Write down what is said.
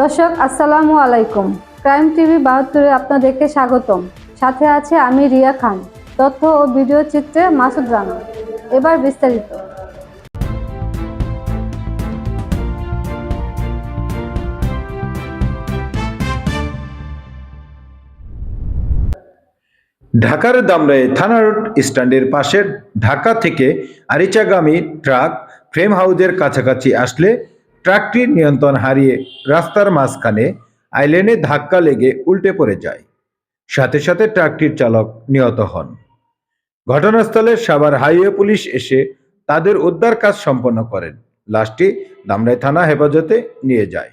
দর্শক, আসসালামু আলাইকুম। ক্রাইম টিভি বাহাত্তরে আপনাদেরকে স্বাগতম। সাথে আছে আমি রিয়া খান, তথ্য ও ভিডিও চিত্রে মাসুদ রানা। এবার বিস্তারিত। ঢাকার দামরাই থানা রোড স্ট্যান্ডের পাশে ঢাকা থেকে আরিচাগামী ট্রাক ফ্রেম হাউসের কাছাকাছি আসলে ট্রাকটির নিয়ন্ত্রণ হারিয়ে রাস্তার মাঝখানে আইল্যান্ডে ধাক্কা লেগে উল্টে পড়ে যায়। সাথে সাথে ট্রাকটির চালক নিহত হন। ঘটনাস্থলে সাভার হাইওয়ে পুলিশ এসে তাদের উদ্ধার কাজ সম্পন্ন করেন। লাশটি দামরাই থানা হেফাজতে নিয়ে যায়।